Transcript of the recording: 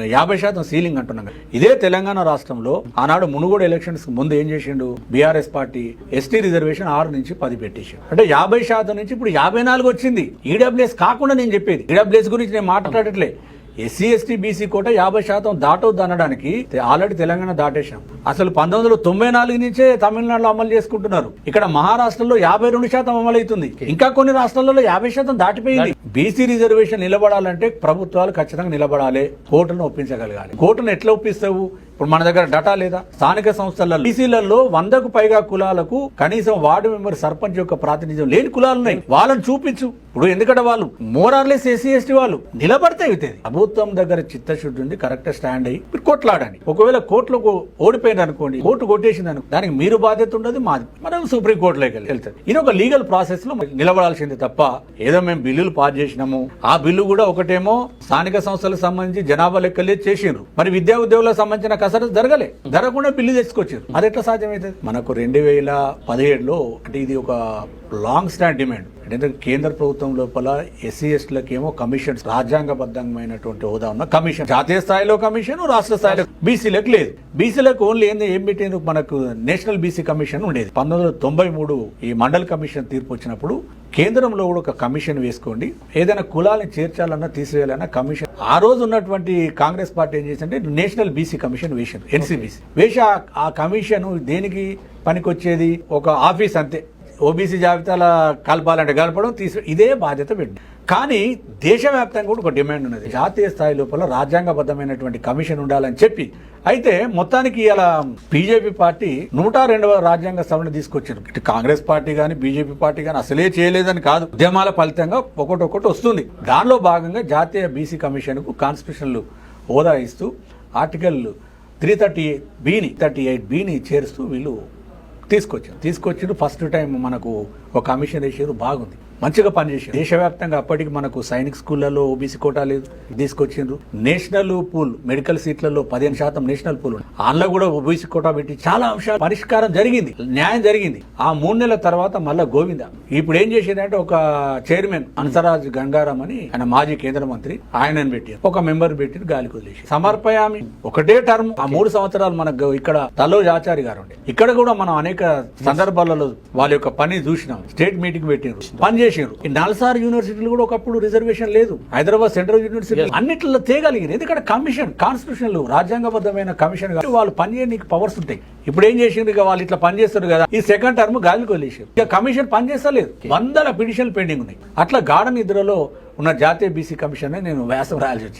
యాభై శాతం సీలింగ్ అంటున్నాం ఇదే తెలంగాణ రాష్ట్రంలో ఆనాడు మునుగోడు ఎలక్షన్స్ ముందు ఏం చేసిండు? బీఆర్ఎస్ పార్టీ ఎస్టీ రిజర్వేషన్ ఆరు నుంచి పది పెట్టేసిండు. అంటే యాభై శాతం నుంచి ఇప్పుడు యాభై నాలుగు వచ్చింది. ఈడబ్ల్యూఎస్ కాకుండా నేను చెప్పేది. ఈడబ్ల్యూఎస్ గురించి నేను మాట్లాడట్లే. ఎస్సీ ఎస్టీ బీసీ కోట యాభై శాతం దాటవద్దు అనడానికి ఆల్రెడీ తెలంగాణ దాటేశాం. అసలు పంతొమ్మిది వందల తొంభై నాలుగు నుంచే తమిళనాడులో అమలు చేసుకుంటున్నారు. ఇక్కడ మహారాష్ట్రలో యాభై రెండు శాతం అమలు అవుతుంది ఇంకా కొన్ని రాష్ట్రాలలో యాభై శాతం దాటిపోయింది. బీసీ రిజర్వేషన్ నిలబడాలంటే ప్రభుత్వాలు ఖచ్చితంగా నిలబడాలి. కోర్టును ఒప్పించగలగాలి. కోర్టును ఎట్లా ఒప్పిస్తావు? ఇప్పుడు మన దగ్గర డటా లేదా? స్థానిక సంస్థలలో బీసీలలో వందకు పైగా కులాలకు కనీసం వార్డు మెంబర్ సర్పంచ్ యొక్క ప్రాతినిధ్యం లేని కులాలు ఉన్నాయి. వాళ్ళని చూపించు. ఇప్పుడు ఎందుకంటే వాళ్ళు మోరార్లెస్ ఎస్సీ ఎస్టీ వాళ్ళు నిలబడితే అవుతుంది ప్రభుత్వం దగ్గర చిత్తశుద్ధి ఉంది కరెక్ట్ స్టాండ్ అయ్యి మీరు కొట్లాడండి. ఒకవేళ కోర్టులకు ఓడిపోయింది అనుకోండి కోర్టు కొట్టేసింది అనుకో దానికి మీరు బాధ్యత ఉండదు మాది మనం సుప్రీం కోర్టులోకి వెళ్తుంది. ఇది ఒక లీగల్ ప్రాసెస్లో నిలబడాల్సింది తప్ప ఏదో మేము బిల్లులు పాస్ చేసినాము. ఆ బిల్లు కూడా ఒకటేమో స్థానిక సంస్థలకు సంబంధించి జనాభా లెక్కలే చేసిండ్రు. మరి విద్యా ఉద్యోగులకు సంబంధించిన కసరత్తు జరగలే. జరగకుండా బిల్లు తెచ్చుకొచ్చారు అది ఎట్లా సాధ్యమవుతుంది మనకు రెండు వేల పదిహేడులో అంటే ఇది ఒక లాంగ్ స్టాండ్ డిమాండ్ అంటే కేంద్ర ప్రభుత్వం లోపల ఎస్సీ ఎస్టీలకు ఏమో కమిషన్ రాజ్యాంగబద్ధమైనటువంటి హోదా ఉన్న కమిషన్. జాతీయ స్థాయిలో కమిషన్ రాష్ట్ర స్థాయిలో బీసీలకు లేదు. బీసీలకు ఓన్లీ ఏంది? ఏం పెట్టింది మనకు నేషనల్ బీసీ కమిషన్ ఉండేది. పంతొమ్మిది వందల తొంభై మూడు ఈ మండల్ కమిషన్ తీర్పు వచ్చినప్పుడు కేంద్రంలో కూడా ఒక కమిషన్ వేసుకోండి. ఏదైనా కులాలను చేర్చాలన్నా తీసివేయాలన్నా కమిషన్. ఆ రోజు ఉన్నటువంటి కాంగ్రెస్ పార్టీ ఏం చేసిందంటే నేషనల్ బీసీ కమిషన్ వేసింది ఎన్సీబీసీ. వేసి ఆ- ఆ కమిషన్ దేనికి పనికొచ్చేది? ఒక ఆఫీస్ అంతే. ఓబీసీ జాబితాల కలపాలంటే కలపడం తీసు ఇదే బాధ్యత పెట్టింది కానీ దేశవ్యాప్తంగా కూడా ఒక డిమాండ్ ఉన్నది. జాతీయ స్థాయి లోపల రాజ్యాంగబద్ధమైనటువంటి కమిషన్ ఉండాలని చెప్పి. అయితే మొత్తానికి ఇలా బీజేపీ పార్టీ నూట రెండవ రాజ్యాంగ సవరణ తీసుకొచ్చారు. ఇటు కాంగ్రెస్ పార్టీ కానీ బీజేపీ పార్టీ కానీ అసలే చేయలేదని కాదు. ఉద్యమాల ఫలితంగా ఒకటొకటి వస్తుంది. దానిలో భాగంగా జాతీయ బీసీ కమిషన్కు కాన్స్టిట్యూషన్లు హోదా ఇస్తూ ఆర్టికల్ త్రీ థర్టీ బిని థర్టీ ఎయిట్ బిని చేరుస్తూ వీళ్ళు తీసుకొచ్చాను తీసుకొచ్చారు ఫస్ట్ టైం మనకు ఒక కమిషన్ వేసారు బాగుంది. మంచిగా పనిచేసింది. దేశవ్యాప్తంగా అప్పటికి మనకు సైనిక్ స్కూళ్ళలో ఓబీసీ కోటా లేదు తీసుకొచ్చిండ్రు. నేషనల్ పూల్ మెడికల్ సీట్లలో పదిహేను శాతం నేషనల్ పూల్ ఉంది. అందులో కూడా ఓబీసీ కోటా పెట్టి చాలా అంశాలు పరిష్కారం జరిగింది న్యాయం జరిగింది. ఆ మూడు నెలల తర్వాత మళ్ళా గోవింద. ఇప్పుడు ఏం చేసిందంటే ఒక చైర్మన్ అన్సరాజ్ గంగారాం అని ఆయన మాజీ కేంద్ర మంత్రి ఆయనను పెట్టారు ఒక మెంబర్ పెట్టి గాలికి వదిలేసి సమర్పయామి. ఒకటే టర్మ్. ఆ మూడు సంవత్సరాలు మనకు ఇక్కడ తలోజ్ ఆచారి గారు ఉండే. ఇక్కడ కూడా మనం అనేక సందర్భాలలో వాళ్ళ యొక్క పని చూసినాం. స్టేట్ మీటింగ్ పెట్టినారు పని చేసారు ఈ నల్సార్ యూనివర్సిటీలు కూడా ఒకప్పుడు రిజర్వేషన్ లేదు. హైదరాబాద్ సెంట్రల్ యూనివర్సిటీ అన్నిట్లో తేగలిగింది ఎందుకంటే కమిషన్ కాన్స్టిట్యూషన్ రాజ్యాంగబద్ధమైన కమిషన్ వాళ్ళు పని చేయడానికి పవర్స్ ఉంటాయి. ఇప్పుడు ఏం చేసిండ్రు? ఇక వాళ్ళు ఇట్లా పని చేస్తారు కదా. ఈ సెకండ్ టర్మ్ గాలికి వదిలేసారు ఇక కమిషన్ పని చేస్తలేదు. వందల పిటిషన్లు పెండింగ్ ఉన్నాయి. అట్లా గాఢ నిద్రలో ఉన్న జాతీయ బీసీ కమిషన్ నేను వ్యాసం రాయాల్సి వచ్చింది.